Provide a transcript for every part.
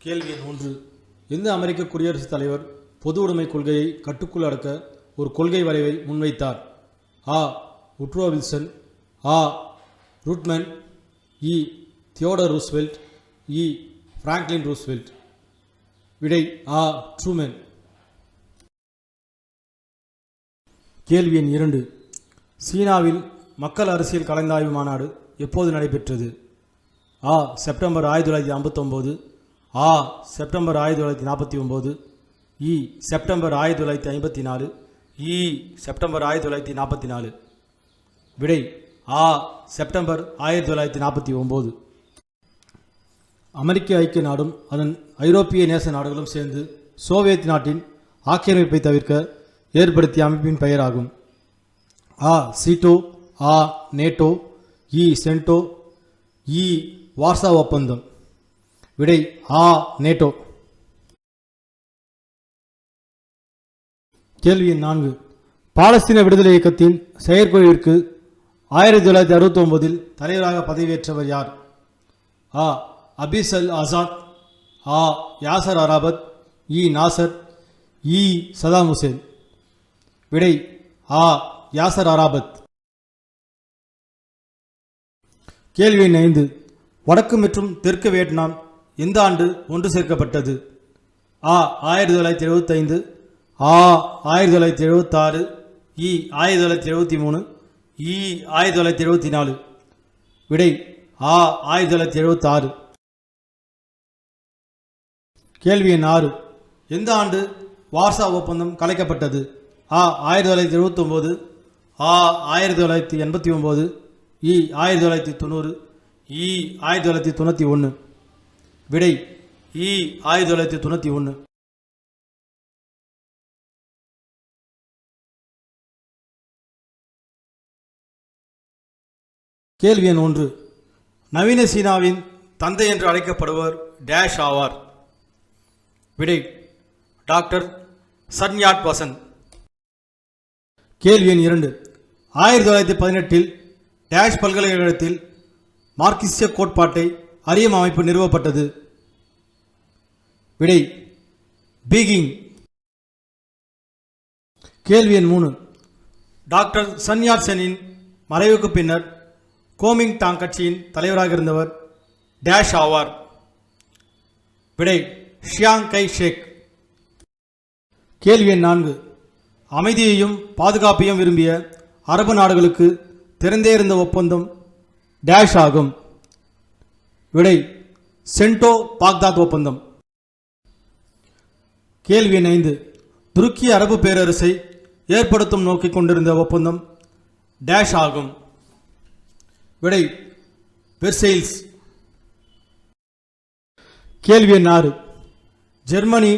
கேள்வி எண் ஒன்று. எந்த அமெரிக்க குடியரசுத் தலைவர் பொது உடைமை கொள்கையை கட்டுக்குள் அடக்க ஒரு கொள்கை வரைவை முன்வைத்தார்? ஆ. Woodrow Wilson. ஆ. ரூட்மன். இ. Theodore Roosevelt. இ. Franklin Roosevelt. விடை ஆ. ட்ரூமென். கேள்வி எண் இரண்டு. சீனாவில் மக்கள் அரசியல் கலந்தாய்வு மாநாடு எப்போது நடைபெற்றது? ஆ. செப்டம்பர் ஆயிரத்தி தொள்ளாயிரத்தி ஐம்பத்தொம்போது. ஆ செப்டம்பர் ஆயிரத்தி தொள்ளாயிரத்தி நாற்பத்தி ஒம்பது. இ செப்டம்பர் ஆயிரத்தி தொள்ளாயிரத்தி ஐம்பத்தி நாலு. இ செப்டம்பர் ஆயிரத்தி தொள்ளாயிரத்தி நாற்பத்தி நாலு. விடை ஆ செப்டம்பர் ஆயிரத்தி தொள்ளாயிரத்தி நாற்பத்தி ஒம்பது. அமெரிக்க ஐக்கிய நாடும் அதன் ஐரோப்பிய நேச நாடுகளும் சேர்ந்து சோவியத் நாட்டின் ஆக்கிரமிப்பை தவிர்க்க ஏற்படுத்திய அமைப்பின் பெயராகும். ஆ சீட்டோ ஆ நேட்டோ இ சென்டோ இ வார்சா ஒப்பந்தம். விடை ஆ நேட்டோ. கேள்வி நான்கு. பாலஸ்தீன விடுதலை இயக்கத்தின் செயற்குழுவிற்கு ஆயிரத்தி தொள்ளாயிரத்தி அறுபத்தி ஒன்பதில் தலைவராக பதவியேற்றவர் யார்? ஆ அபிஸ் அல் ஆசாத். ஆ யாசர் அராபத். இ நாசர். இ சதாம் ஹுசேன். விடை ஆ யாசர் அராபத். கேள்வி ஐந்து. வடக்கு மற்றும் தெற்கு வியட்நாம் எந்த ஆண்டு ஒன்று சேர்க்கப்பட்டது? ஆ ஆயிரத்தி தொள்ளாயிரத்தி எழுபத்தைந்து ஆ ஆயிரத்தி தொள்ளாயிரத்தி எழுபத்தாறு இ ஆயிரத்தி தொள்ளாயிரத்தி எழுபத்தி மூணு. இ ஆயிரத்தி தொள்ளாயிரத்தி எழுபத்தி நாலு. விடை ஆ ஆயிரத்தி தொள்ளாயிரத்தி எழுபத்தாறு கேள்வி எண் ஆறு. எந்த ஆண்டு வார்சா ஒப்பந்தம் கலைக்கப்பட்டது? ஆ ஆயிரத்தி தொள்ளாயிரத்தி எழுபத்தொம்போது ஆ ஆயிரத்தி தொள்ளாயிரத்தி எண்பத்தி ஒம்பது. இ ஆயிரத்தி தொள்ளாயிரத்தி தொண்ணூறு. இ ஆயிரத்தி தொள்ளாயிரத்தி தொண்ணூற்றி ஒன்று. விடை இ ஆயிரத்தி தொள்ளாயிரத்தி தொண்ணூற்றி ஒன்று கேள்வி எண் ஒன்று. நவீன சீனாவின் தந்தை என்று அழைக்கப்படுவர் டேஷ் ஆவார். விடை டாக்டர் சன்யாட் வசன். கேள்வி எண் இரண்டு. ஆயிரத்தி தொள்ளாயிரத்தி பதினெட்டில் டேஷ் பல்கலைக்கழகத்தில் மார்க்சிய கோட்பாட்டை அரியம் அமைப்பு நிறுவப்பட்டது. விடை பீகிங். கேள்வி எண் மூணு. டாக்டர் சன்யார் செனின் மறைவுக்கு பின்னர் கோமிங் டாங் கட்சியின் தலைவராக இருந்தவர் டேஷ் ஆவார். விடை ஷியாங் கை ஷேக். கேள்வி எண் நான்கு. அமைதியையும் பாதுகாப்பையும் விரும்பிய அரபு நாடுகளுக்கு திறந்தே இருந்த ஒப்பந்தம் டேஷ் ஆகும். விடை சென்டோ பாக்தாத் ஒப்பந்தம். கேள்வி எண் ஐந்து. துருக்கிய அரபு பேரரசை ஏற்படுத்தும் நோக்கி கொண்டிருந்த ஒப்பந்தம் டேஷ் ஆகும். விடை பெர்சைல்ஸ் கேள்வி எண் ஆறு. ஜெர்மனி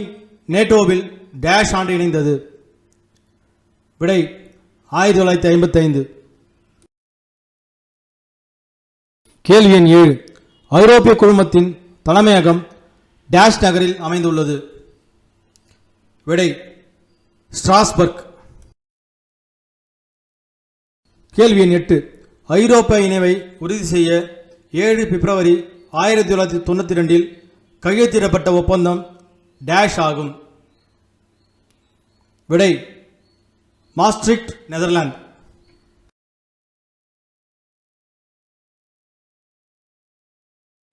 நேட்டோவில் டேஷ் ஆண்டு இணைந்தது. விடை ஆயிரத்தி தொள்ளாயிரத்தி ஐம்பத்தி ஐந்து. கேள்வி எண் ஏழு. ஐரோப்பிய குழுமத்தின் தலைமையகம் டேஷ் நகரில் அமைந்துள்ளது. விடை ஸ்ட்ராஸ்பர்க். கேள்வி எண் எட்டு. ஐரோப்பிய இணைவை உறுதி செய்ய ஏழு பிப்ரவரி ஆயிரத்தி தொள்ளாயிரத்தி தொண்ணூற்றி ரெண்டில் கையெழுத்திடப்பட்ட ஒப்பந்தம் டேஷ் ஆகும். விடை மாஸ்ட்ரிக்ட் நெதர்லாந்து.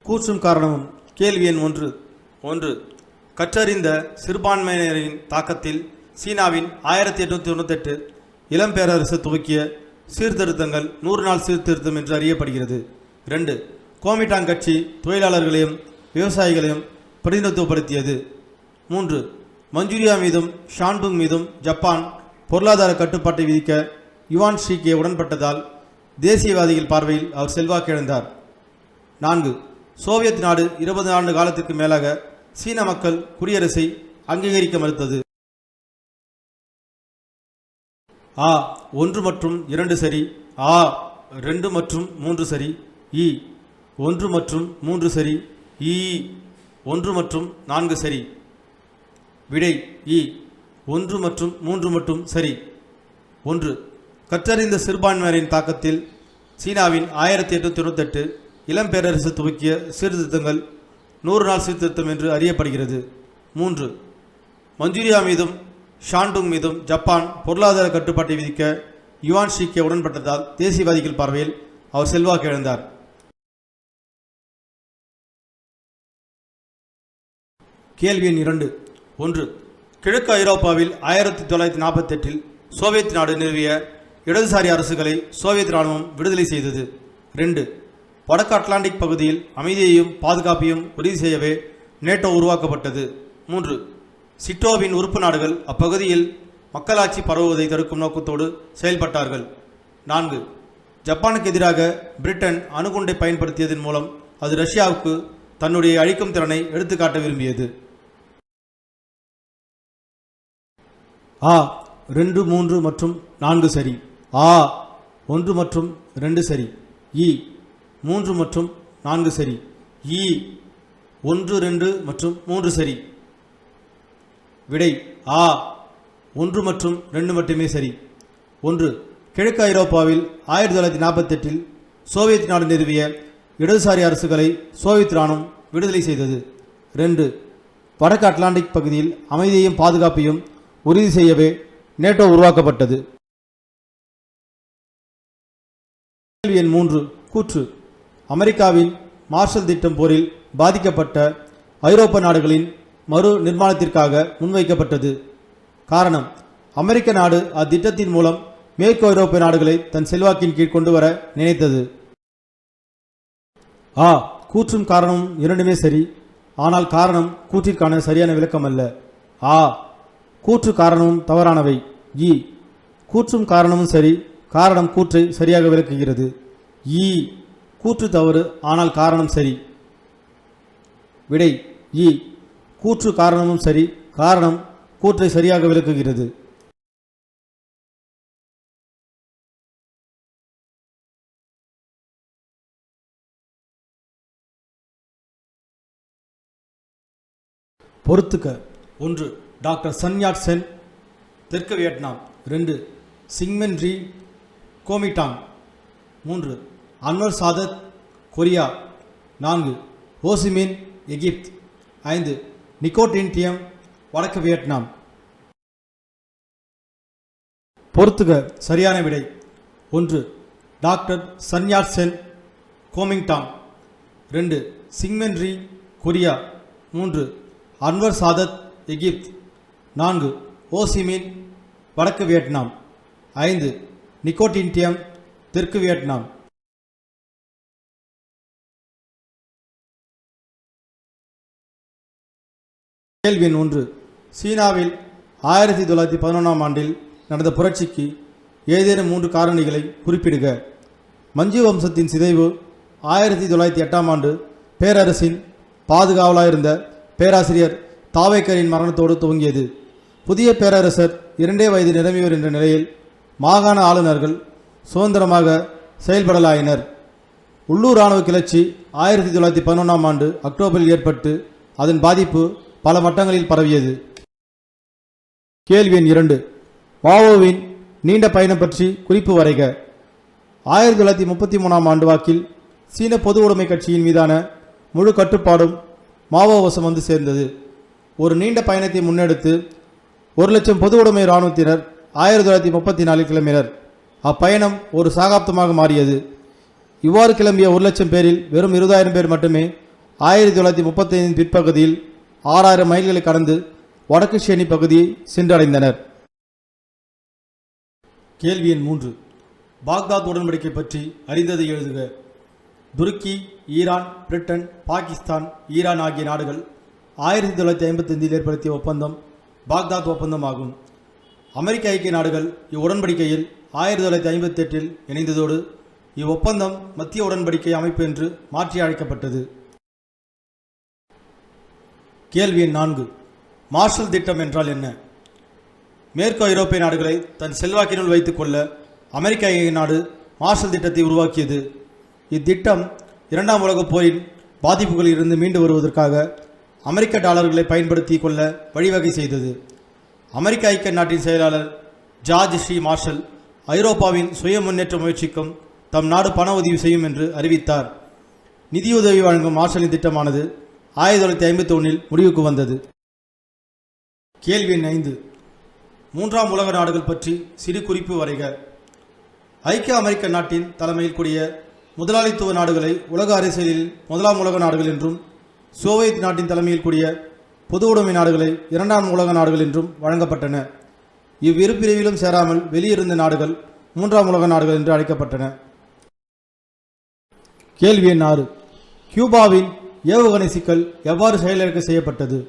கூற்றும் காரணமும் கேள்வி எண் ஒன்று. ஒன்று. கற்றறிந்த சிறுபான்மையினரின் தாக்கத்தில் சீனாவின் ஆயிரத்தி எட்நூத்தி தொண்ணூத்தெட்டு இளம் பேரரசு துவக்கிய சீர்திருத்தங்கள் நூறு நாள் சீர்திருத்தம் என்று அறியப்படுகிறது. ரெண்டு. கோமிட்டாங் கட்சி தொழிலாளர்களையும் விவசாயிகளையும் பிரதிநிதித்துவப்படுத்தியது. மூன்று. மஞ்சூரியா மீதும் ஷான்புங் மீதும் ஜப்பான் பொருளாதார கட்டுப்பாட்டை விதிக்க யுவான் ஷீகே உடன்பட்டதால் தேசியவாதிகள் பார்வையில் அவர் செல்வாக்கிழந்தார். நான்கு. சோவியத் நாடு இருபது ஆண்டு காலத்திற்கு மேலாக சீன மக்கள் குடியரசை அங்கீகரிக்க மறுத்தது. ஆ ஒன்று மற்றும் இரண்டு சரி. ஆ ரெண்டு மற்றும் மூன்று சரி. இ ஒன்று மற்றும் மூன்று சரி. இ ஒன்று மற்றும் நான்கு சரி. விடை இ ஒன்று மற்றும் மூன்று மட்டும் சரி. ஒன்று கற்றறிந்த சிறுபான்மையினரின் தாக்கத்தில் சீனாவின் ஆயிரத்தி எட்நூத்தி தொண்ணூத்தெட்டு இளம் பேரரசு துவக்கிய சீர்திருத்தங்கள் நூறு நாள் சீர்திருத்தம் என்று அறியப்படுகிறது. மூன்று மஞ்சூரியா மீதும் ஷாண்டுங் மீதும் ஜப்பான் பொருளாதார கட்டுப்பாட்டை விதிக்க யுவான் ஷீக்கே உடன்பட்டதால் தேசியவாதிகள் பார்வையில் அவர் செல்வாக்கு இழந்தார். கேள்வி எண் இரண்டு ஒன்று கிழக்கு ஐரோப்பாவில் ஆயிரத்தி தொள்ளாயிரத்தி நாற்பத்தெட்டில் சோவியத் நாடு நிறுவிய இடதுசாரி அரசுகளை சோவியத் இராணுவம் விடுதலை செய்தது. ரெண்டு வடக்கு அட்லாண்டிக் பகுதியில் அமைதியையும் பாதுகாப்பையும் உறுதி செய்யவே நேட்டோ உருவாக்கப்பட்டது. மூன்று சிட்டோவின் உறுப்பு நாடுகள் அப்பகுதியில் மக்களாட்சி பரவுவதை தடுக்கும் நோக்கத்தோடு செயல்பட்டார்கள். நான்கு ஜப்பானுக்கு எதிராக பிரிட்டன் அணுகுண்டை பயன்படுத்தியதன் மூலம் அது ரஷ்யாவுக்கு தன்னுடைய அழிக்கும் திறனை எடுத்துக்காட்ட விரும்பியது. ஆ ரெண்டு மூன்று மற்றும் நான்கு சரி. ஆ ஒன்று மற்றும் ரெண்டு சரி. இ மூன்று மற்றும் நான்கு சரி. இ ஒன்று ரெண்டு மற்றும் மூன்று சரி. விடை ஆ ஒன்று மற்றும் ரெண்டு மட்டுமே சரி. ஒன்று கிழக்கு ஐரோப்பாவில் ஆயிரத்தி தொள்ளாயிரத்தி நாற்பத்தெட்டில் சோவியத் நாடு நிறுவிய இடதுசாரி அரசுகளை சோவியத் இராணுவம் விடுதலை செய்தது. ரெண்டு வடக்கு அட்லாண்டிக் பகுதியில் அமைதியையும் பாதுகாப்பையும் உறுதி செய்யவே நேட்டோ உருவாக்கப்பட்டது. கேள்வி எண் மூன்று கூற்று. அமெரிக்காவின் மார்ஷல் திட்டம் போரில் பாதிக்கப்பட்ட ஐரோப்ப நாடுகளின் மறு நிர்மாணத்திற்காக முன்வைக்கப்பட்டது. காரணம் அமெரிக்க நாடு அத்திட்டத்தின் மூலம் மேற்கு ஐரோப்பிய நாடுகளை தன் செல்வாக்கின் கீழ் கொண்டு வர நினைத்தது. ஆ கூற்றும் காரணமும் இரண்டுமே சரி. ஆனால் காரணம் கூற்றிற்கான சரியான விளக்கம் அல்ல. ஆ கூற்று காரணமும் தவறானவை. இ கூற்றும் காரணமும் சரி. காரணம் கூற்றை சரியாக விளக்குகிறது. ஈ கூற்று தவறு ஆனால் காரணம் சரி. விடை இ. கூற்று காரணமும் சரி காரணம் கூற்றை சரியாக விளக்குகிறது. பொறுத்துக்க ஒன்று டாக்டர் சன்யாட் சென் தெற்கு வியட்நாம். ரெண்டு சிங்மென் ரீ கோமிட்டாங். மூன்று அன்வர் சாதத் கொரியா. நான்கு. Ho Chi Minh Egypt. ஐந்து. நிக்கோட்டின்டியம் வடக்கு வியட்நாம். பொறுத்துக சரியான விடை. ஒன்று. டாக்டர் சன்யாட் சென் கோமிங்டாங் ரெண்டு. Syngman Rhee Korea. மூன்று. Anwar Sadat Egypt. நான்கு. ஓசிமின் வடக்கு வியட்நாம். ஐந்து. நிக்கோட்டின்டியம் தெற்கு வியட்நாம். கேள்வி ஒன்று. சீனாவில் ஆயிரத்தி தொள்ளாயிரத்தி பதினொன்றாம் ஆண்டில் நடந்த புரட்சிக்கு ஏதேனும் மூன்று காரணிகளை குறிப்பிடுக. மஞ்சு வம்சத்தின் சிதைவு ஆயிரத்தி தொள்ளாயிரத்தி எட்டாம் ஆண்டு பேரரசின் பாதுகாவலாயிருந்த பேராசிரியர் தாவேக்கரின் மரணத்தோடு துவங்கியது. புதிய பேரரசர் இரண்டே வயது நிரம்பியவர் என்ற நிலையில் மாகாண ஆளுநர்கள் சுதந்திரமாக செயல்படலாயினர். உள்ளூர் இராணுவ கிளர்ச்சி ஆயிரத்தி தொள்ளாயிரத்தி பதினொன்றாம் ஆண்டு அக்டோபரில் ஏற்பட்டு அதன் பாதிப்பு பல மட்டங்களில் பரவியது. கேள்வி எண் இரண்டு. மாவோவின் நீண்ட பயணம் பற்றி குறிப்பு வரைக. ஆயிரத்தி தொள்ளாயிரத்தி முப்பத்தி மூணாம் ஆண்டு வாக்கில் சீன பொது உடைமை கட்சியின் மீதான முழு கட்டுப்பாடும் மாவோ வசம் வந்து சேர்ந்தது. ஒரு நீண்ட பயணத்தை முன்னெடுத்து ஒரு லட்சம் பொது உடைமை இராணுவத்தினர் ஆயிரத்தி தொள்ளாயிரத்தி முப்பத்தி நாலில் கிளம்பினர். அப்பயணம் ஒரு சாகாப்தமாக மாறியது. இவ்வாறு கிளம்பிய ஒரு லட்சம் பேரில் வெறும் இருபதாயிரம் பேர் மட்டுமே ஆயிரத்தி தொள்ளாயிரத்தி முப்பத்தைந்தின் பிற்பகுதியில் ஆறாயிரம் மைல்களை கடந்து வடக்கு ஷேனி பகுதியை சென்றடைந்தனர். கேள்வி எண் மூன்று. பாக்தாத் உடன்படிக்கை பற்றி அறிந்ததை எழுதுக. துருக்கி ஈரான் பிரிட்டன் பாகிஸ்தான் ஈரான் ஆகிய நாடுகள் ஆயிரத்தி தொள்ளாயிரத்தி ஐம்பத்தஞ்சில் ஏற்படுத்திய ஒப்பந்தம் பாக்தாத் ஒப்பந்தம் ஆகும். அமெரிக்க ஐக்கிய நாடுகள் இவ்வுடன்படிக்கையில் ஆயிரத்தி தொள்ளாயிரத்தி ஐம்பத்தெட்டில் இணைந்ததோடு இவ்வொப்பந்தம் மத்திய உடன்படிக்கை அமைப்பு என்று மாற்றி அழைக்கப்பட்டது. கேள்வி நான்கு. மார்ஷல் திட்டம் என்றால் என்ன? மேற்கு ஐரோப்பிய நாடுகளை தன் செல்வாக்கினுள் வைத்துக்கொள்ள அமெரிக்க நாடு மார்ஷல் திட்டத்தை உருவாக்கியது. இத்திட்டம் இரண்டாம் உலகப் போரின் பாதிப்புகளில் இருந்து மீண்டு வருவதற்காக அமெரிக்க டாலர்களை பயன்படுத்தி கொள்ள வழிவகை செய்தது. அமெரிக்க ஐக்கிய நாட்டின் செயலாளர் ஜார்ஜ் ஸ்ரீ மார்ஷல் ஐரோப்பாவின் சுய முன்னேற்ற முயற்சிக்கும் தம் நாடு பண உதவி செய்யும் என்று அறிவித்தார். நிதியுதவி வழங்கும் மார்ஷலின் திட்டமானது ஆயிரத்தி தொள்ளாயிரத்தி ஐம்பத்தி ஒன்றில் முடிவுக்கு வந்தது. கேள்வி எண் ஐந்து. மூன்றாம் உலக நாடுகள் பற்றி சிறு குறிப்பு வரைக. ஐக்கிய அமெரிக்க நாட்டின் தலைமையில் கூடிய முதலாளித்துவ நாடுகளை உலக அரசியலில் முதலாம் உலக நாடுகள் என்றும் சோவியத் நாட்டின் தலைமையில் கூடிய பொது உடைமை நாடுகளை இரண்டாம் உலக நாடுகள் என்றும் வழங்கப்பட்டன. இவ்விரு பிரிவிலும் சேராமல் வெளியிருந்த நாடுகள் மூன்றாம் உலக நாடுகள் என்று அழைக்கப்பட்டன. கேள்வி எண் ஆறு. கியூபாவின் ஏவுகணை சிக்கல் எவ்வாறு செயலிழக்க செய்யப்பட்டது?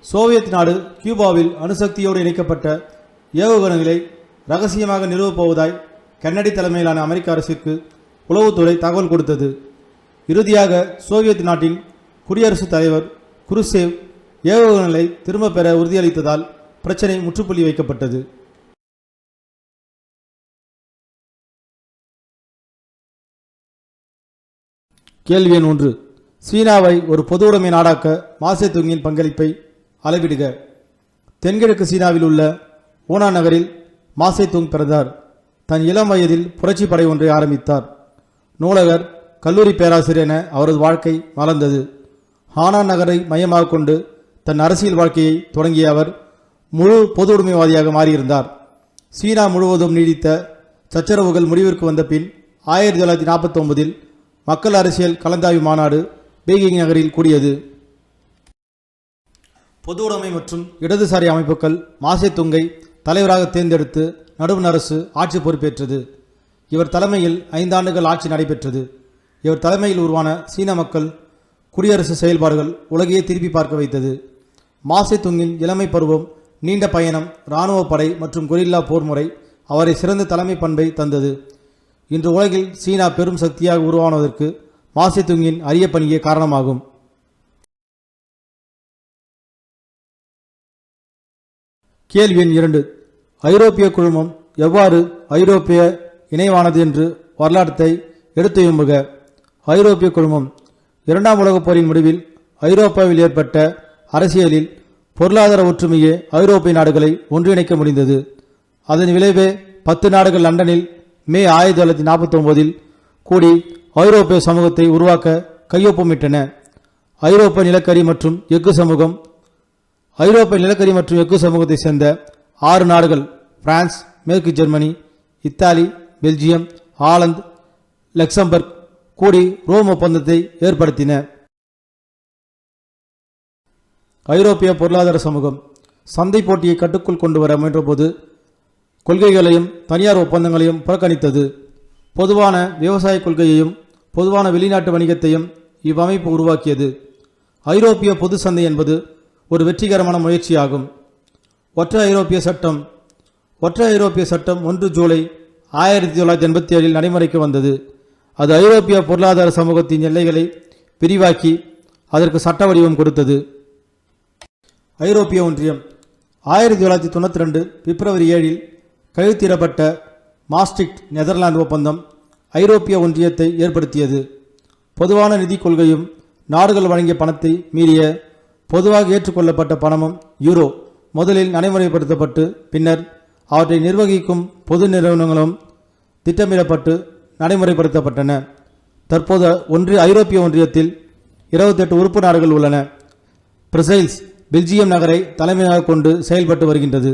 சோவியத் நாடு கியூபாவில் அணுசக்தியோடு இணைக்கப்பட்ட ஏவுகணைகளை ரகசியமாக நிறுவப் போவதாய் கென்னடி தலைமையிலான அமெரிக்க அரசிற்கு உளவுத்துறை தகவல் கொடுத்தது. இறுதியாக சோவியத் நாட்டின் குடியரசுத் தலைவர் குருசேவ் ஏவுகணைகளை திரும்பப் பெற உறுதியளித்ததால் பிரச்சனை முற்றுப்புள்ளி வைக்கப்பட்டது. கேள்வி எண் ஒன்று. சீனாவை ஒரு பொது உடைமை நாடாக்க மாசே துங்கின் பங்களிப்பை அளவிடுக. தென்கிழக்கு சீனாவில் உள்ள ஊனா நகரில் மாசே துங் பிறந்தார். தன் இளம் வயதில் புரட்சி படை ஒன்றை ஆரம்பித்தார். நூலகர் கல்லூரி பேராசிரியர் என அவரது வாழ்க்கை மலர்ந்தது. ஹானா நகரை மையமாக கொண்டு தன் அரசியல் வாழ்க்கையை தொடங்கிய அவர் முழு பொது உடைமைவாதியாக மாறியிருந்தார். சீனா முழுவதும் நீடித்த சச்சரவுகள் முடிவிற்கு வந்த பின் ஆயிரத்தி தொள்ளாயிரத்தி நாற்பத்தி ஒன்பதில் மக்கள் அரசியல் கலந்தாய்வு மாநாடு பீகிங் நகரில் கூடியது. பொது உடைமை மற்றும் இடதுசாரி அமைப்புகள் மாசே துங்கை தலைவராக தேர்ந்தெடுத்து நடுவண் அரசு ஆட்சி பொறுப்பேற்றது. இவர் தலைமையில் ஐந்தாண்டுகள் ஆட்சி நடைபெற்றது. இவர் தலைமையில் உருவான சீன மக்கள் குடியரசு செயல்பாடுகள் உலகையே திருப்பி பார்க்க வைத்தது. மாசே துங்கின் இளமை பருவம் நீண்ட பயணம் இராணுவ படை மற்றும் கொரில்லா போர் முறை அவரை சிறந்த தலைமை பண்பை தந்தது. இன்று உலகில் சீனா பெரும் சக்தியாக உருவானதற்கு மாசித்துங்கின் அரிய பணியே காரணமாகும். கேள்வி எண் இரண்டு. ஐரோப்பிய குழுமம் எவ்வாறு ஐரோப்பிய இணைவானது என்று வரலாற்றை எடுத்து எம்புக ஐரோப்பிய குழுமம் இரண்டாம் உலகப் போரின் முடிவில் ஐரோப்பாவில் ஏற்பட்ட அரசியலில் பொருளாதார ஒற்றுமையே ஐரோப்பிய நாடுகளை ஒன்றிணைக்க முடிந்தது. அதன் விளைவே பத்து நாடுகள் லண்டனில் மே ஆயிரத்தி தொள்ளாயிரத்தி நாற்பத்தி ஒன்பதில் கூடி ஐரோப்பிய சமூகத்தை உருவாக்க கையொப்பமிட்டன. ஐரோப்பிய நிலக்கரி மற்றும் எஃகு சமூகம். ஐரோப்பிய நிலக்கரி மற்றும் எஃகு சமூகத்தை சேர்ந்த ஆறு நாடுகள் பிரான்ஸ் மேற்கு Germany Italy Belgium Holland Luxembourg கூடி ரோம் ஒப்பந்தத்தை ஏற்படுத்தின. ஐரோப்பிய பொருளாதார சமூகம் சந்தை போட்டியை கட்டுக்குள் கொண்டு வர முயன்றபோது கொள்கைகளையும் தனியார் ஒப்பந்தங்களையும் புறக்கணித்தது. பொதுவான விவசாய கொள்கையையும் பொதுவான வெளிநாட்டு வணிகத்தையும் இவ்வமைப்பு உருவாக்கியது. ஐரோப்பிய பொது சந்தை என்பது ஒரு வெற்றிகரமான முயற்சியாகும். ஒற்றை ஐரோப்பிய சட்டம் ஒற்றை ஐரோப்பிய சட்டம் ஒன்று ஜூலை ஆயிரத்தி தொள்ளாயிரத்தி எண்பத்தி ஏழில் நடைமுறைக்கு வந்தது. அது ஐரோப்பிய பொருளாதார சமூகத்தின் எல்லைகளை விரிவாக்கி அதற்கு சட்ட வடிவம் கொடுத்தது. ஐரோப்பிய ஒன்றியம் ஆயிரத்தி தொள்ளாயிரத்தி தொண்ணூற்றி ரெண்டு பிப்ரவரி ஏழில் கையெழுத்திடப்பட்ட மாஸ்ட்ரிக்ட் நெதர்லாந்து ஒப்பந்தம் ஐரோப்பிய ஒன்றியத்தை ஏற்படுத்தியது. பொதுவான நிதிக் கொள்கையும் நாடுகள் வழங்கிய பணத்தை மீறிய பொதுவாக ஏற்றுக்கொள்ளப்பட்ட பணமும் யூரோ முதலில் நடைமுறைப்படுத்தப்பட்டு பின்னர் அவற்றை நிர்வகிக்கும் பொது நிறுவனங்களும் திட்டமிடப்பட்டு நடைமுறைப்படுத்தப்பட்டன. தற்போது ஒன்றிய ஐரோப்பிய ஒன்றியத்தில் இருபத்தெட்டு உறுப்பு நாடுகள் உள்ளன. பிரசைல்ஸ் பெல்ஜியம் நகரை தலைமையாக கொண்டு செயல்பட்டு வருகின்றது.